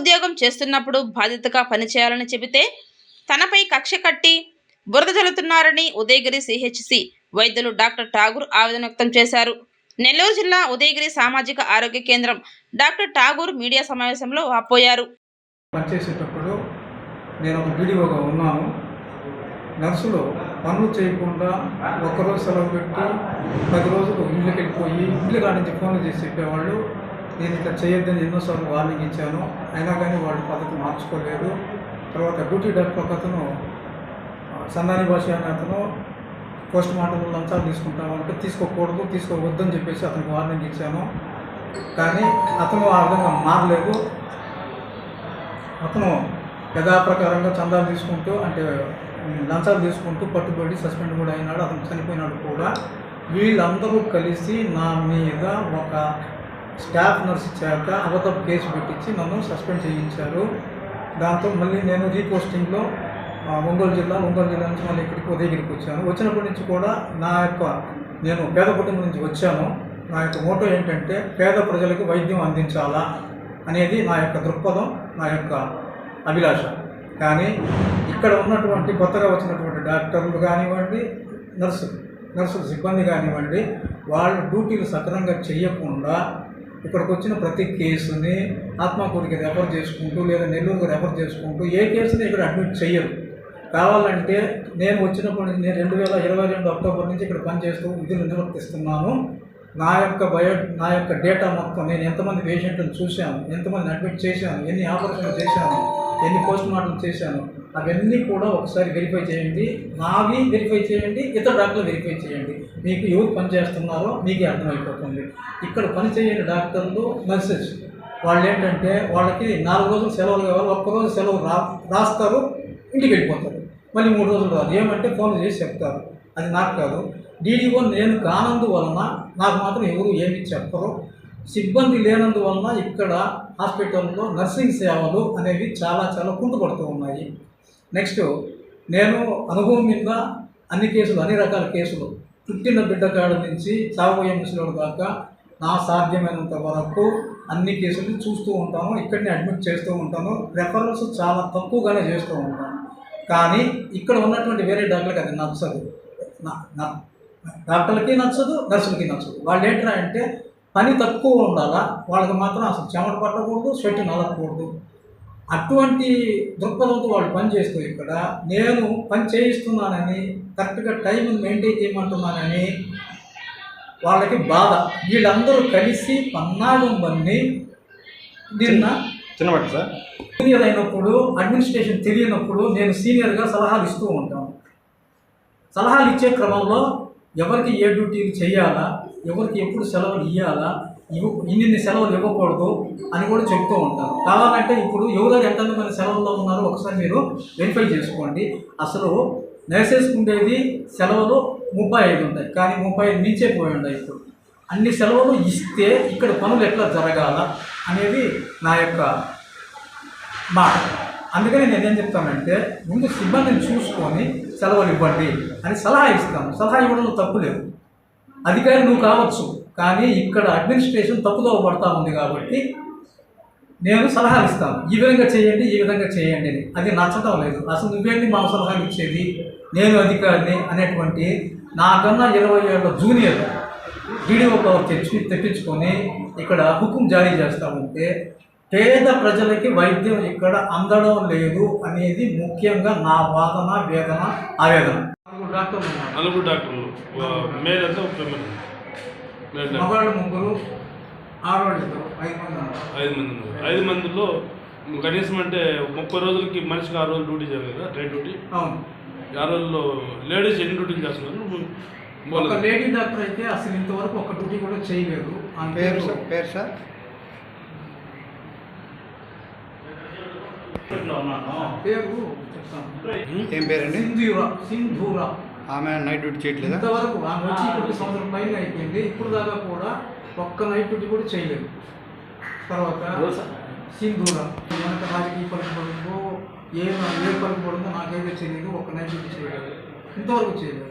ఉద్యోగం చేస్తున్నప్పుడు బాధ్యతగా పనిచేయాలని చెబితే తనపై కక్ష కట్టి బురద జల్లుతున్నారని ఉదయగిరి సిహెచ్సి వైద్యులు డాక్టర్ ఠాగూర్ ఆవేదన వ్యక్తం చేశారు. నెల్లూరు జిల్లా ఉదయగిరి సామాజిక ఆరోగ్య కేంద్రం డాక్టర్ ఠాగూర్ మీడియా సమావేశంలో వాపోయారు పనిచేసేటప్పుడు నేను ఒక వీడియోగా ఉన్నాను. నర్సులు పనులు చేయకుండా ఒకరోజు సెలవు పెట్టి పది రోజులు ఇళ్ళకి వెళ్ళిపోయి ఇల్లు కాడించి ఫోన్లు చేసి చెప్పేవాళ్ళు. నేను ఇట్లా చేయొద్దని ఎన్నోసార్లు వార్నింగ్ ఇచ్చాను. అయినా కానీ వాళ్ళు పద్ధతి మార్చుకోలేదు. తర్వాత డ్యూటీ డాక్టర్ ఒక అతను సందాని భాష అనే అతను పోస్ట్ మార్టం లంచాలు తీసుకుంటామంటే తీసుకోకూడదు తీసుకోవద్దని చెప్పేసి అతనికి వార్నింగ్ ఇచ్చాను. కానీ అతను ఆ విధంగా మారలేదు. అతను యథాప్రకారంగా చందాలు తీసుకుంటూ అంటే లంచాలు తీసుకుంటూ పట్టుబడి సస్పెండ్ కూడా అయినాడు. అతను చనిపోయినాడు కూడా. వీళ్ళందరూ కలిసి నా మీద ఒక స్టాఫ్ నర్స్ చేత అబద్ధపు కేసు పెట్టించి నన్ను సస్పెండ్ చేయించారు. దాంతో మళ్ళీ నేను రీపోస్టింగ్లో ఒంగోలు జిల్లా ఒంగోలు జిల్లా నుంచి మళ్ళీ ఇక్కడికి ఉదయగిరికి వచ్చాను. వచ్చినప్పటి నుంచి కూడా నా యొక్క నేను పేద కుటుంబం నుంచి వచ్చాను. నా యొక్క మోటో ఏంటంటే పేద ప్రజలకు వైద్యం అందించాలా అనేది నా యొక్క దృక్పథం నా యొక్క అభిలాష. కానీ ఇక్కడ ఉన్నటువంటి కొత్తగా వచ్చినటువంటి డాక్టర్లు కానివ్వండి నర్సులు నర్సులు సిబ్బంది కానివ్వండి వాళ్ళ డ్యూటీలు సక్రమంగా చేయకుండా ఇక్కడికి వచ్చిన ప్రతి కేసుని ఆత్మకూరికి రెఫర్ చేసుకుంటూ లేదా నెల్లూరుకు రెఫర్ చేసుకుంటూ ఏ కేసుని ఇక్కడ అడ్మిట్ చేయరు. కావాలంటే నేను వచ్చినప్పటి నుంచి నేను రెండు వేల ఇరవై రెండు అక్టోబర్ నుంచి ఇక్కడ పనిచేస్తూ విధులు నిర్వర్తిస్తున్నాను. నా యొక్క బయో నా యొక్క డేటా మొత్తం నేను ఎంతమంది పేషెంట్లను చూశాను ఎంతమంది అడ్మిట్ చేశాను ఎన్ని ఆపరేషన్లు చేశాను ఎన్ని పోస్ట్ మార్టం చేశాను అవన్నీ కూడా ఒకసారి వెరిఫై చేయండి నావి వెరిఫై చేయండి ఇతర డాక్టర్లు వెరిఫై చేయండి. మీకు ఎవరు పనిచేస్తున్నారో మీకే అర్థమైపోతుంది. ఇక్కడ పని చేయని డాక్టర్లు నర్సెస్ వాళ్ళు ఏంటంటే వాళ్ళకి నాలుగు రోజులు సెలవులు కావాలి ఒక్కరోజు సెలవు రా రాస్తారు ఇంటికి వెళ్ళిపోతారు. మళ్ళీ మూడు రోజులు రాదు. ఏమంటే ఫోన్ చేసి చెప్తారు. అది నాకు కాదు. డీడీఓ నేను కానందువలన నాకు మాత్రం ఎవరు ఏమి చెప్పరు. సిబ్బంది లేనందువలన ఇక్కడ హాస్పిటల్లో నర్సింగ్ సేవలు అనేవి చాలా చాలా కుంటుపడుతూ ఉన్నాయి. నెక్స్ట్ నేను అనుభవం మీద అన్ని కేసులు అన్ని రకాల కేసులు పుట్టిన బిడ్డ కాడ నుంచి చావబోయే ముసలివాడు దాకా నా సాధ్యమైనంత వరకు అన్ని కేసులు చూస్తూ ఉంటాను ఇక్కడనే అడ్మిట్ చేస్తూ ఉంటాను రెఫరల్స్ చాలా తక్కువగానే చేస్తూ ఉంటాను. కానీ ఇక్కడ ఉన్నటువంటి వేరే డాక్టర్లకు అది నచ్చదు. నా- నా- డాక్టర్లకి నచ్చదు నర్సులకి నచ్చదు. వాళ్ళు ఏంటంటే అంటే పని తక్కువ ఉండాలా? వాళ్ళకి మాత్రం అసలు చెమట పట్టకూడదు స్వెట్ నలగకూడదు అటువంటి దృక్పథంతో వాళ్ళు పని చేస్తూ ఇక్కడ నేను పని చేయిస్తున్నానని కరెక్ట్గా టైం మెయింటైన్ చేయమంటున్నానని వాళ్ళకి బాధ. వీళ్ళందరూ కలిసి పన్నాగం పన్ని నిన్న చిన్నవాటి సార్. సీనియర్ అయినప్పుడు అడ్మినిస్ట్రేషన్ తెలియనప్పుడు నేను సీనియర్గా సలహాలు ఇస్తూ ఉంటాను. సలహాలు ఇచ్చే క్రమంలో ఎవరికి ఏ డ్యూటీలు చేయాలా ఎవరికి ఎప్పుడు సెలవులు ఇవ్వాలా ఇవ్వ ఇన్ని సెలవులు ఇవ్వకూడదు అని కూడా చెప్తూ ఉంటారు. కావాలంటే ఇప్పుడు ఎవరెవరు ఎంతమంది సెలవుల్లో ఉన్నారో ఒకసారి మీరు వెరిఫై చేసుకోండి. అసలు నర్సెస్కి ఉండేది సెలవులు ముప్పై ఐదు ఉంటాయి కానీ ముప్పై ఐదు మించే పోయి ఉన్నాయి ఇప్పుడు. అన్ని సెలవులు ఇస్తే ఇక్కడ పనులు ఎట్లా జరగాల అనేది నా యొక్క మాట. అందుకని నేనేం చెప్తానంటే ముందు సిబ్బందిని చూసుకొని సెలవులు ఇవ్వండి అని సలహా ఇస్తాము సలహా ఇవ్వడంలో తప్పు లేదు. అధికారి నువ్వు కావచ్చు కానీ ఇక్కడ అడ్మినిస్ట్రేషన్ తప్పుదోవ పడతా ఉంది కాబట్టి నేను సలహాలు ఇస్తాను. ఈ విధంగా చేయండి ఈ విధంగా చేయండి అని. అది నచ్చడం లేదు. అసలు నువ్వేంటి మా సలహాలు ఇచ్చేది? నేను అధికారిని అనేటువంటి నాకన్నా ఇరవై ఏళ్ళ జూనియర్ డీడీఓ పవర్ తెచ్చి తెప్పించుకొని ఇక్కడ హుకుం జారీ చేస్తూ ఉంటే పేద ప్రజలకి వైద్యం ఇక్కడ అందడం లేదు అనేది ముఖ్యంగా నా వాదన వేదన ఆవేదన. నలుగురు డాక్టర్లు మేల్ ఎంత. మగవాళ్ళు ముగ్గురు ఆడవాళ్ళు ఐదు మంది. ఐదు మంది ఐదు మందిలో కనీసం అంటే ముప్పై రోజులకి మనిషికి ఆరు రోజులు డ్యూటీ చేయాలి కదా డే డ్యూటీ? అవును. ఆ రోజుల్లో లేడీస్ ఎన్ని డ్యూటీలు చేస్తున్నారు? ఒక లేడీ డాక్టర్ అయితే అసలు ఇంతవరకు ఒక డ్యూటీ కూడా చేయలేదు. పేరు సార్? పేరు? ఏం పేరండి? సింధూరా సింధూరా. ఆమె నైట్ డ్యూటీ చేయట్లేదా? ఇంతవరకు ఆమె వచ్చి ఇప్పుడు సంవత్సరం పైన అయిపోయింది. ఇప్పుడు దాకా కూడా ఒక్క నైట్ డ్యూటీ కూడా చేయలేదు. తర్వాత సింధూరా. మనకు రాజకీయ పలుకుబడుందో ఏ ఏ పలుకుబడుందో నాకైతే తెలియదు ఒక్క నైట్ డ్యూటీ చేయలేదు. ఇంతవరకు చేయలేదు.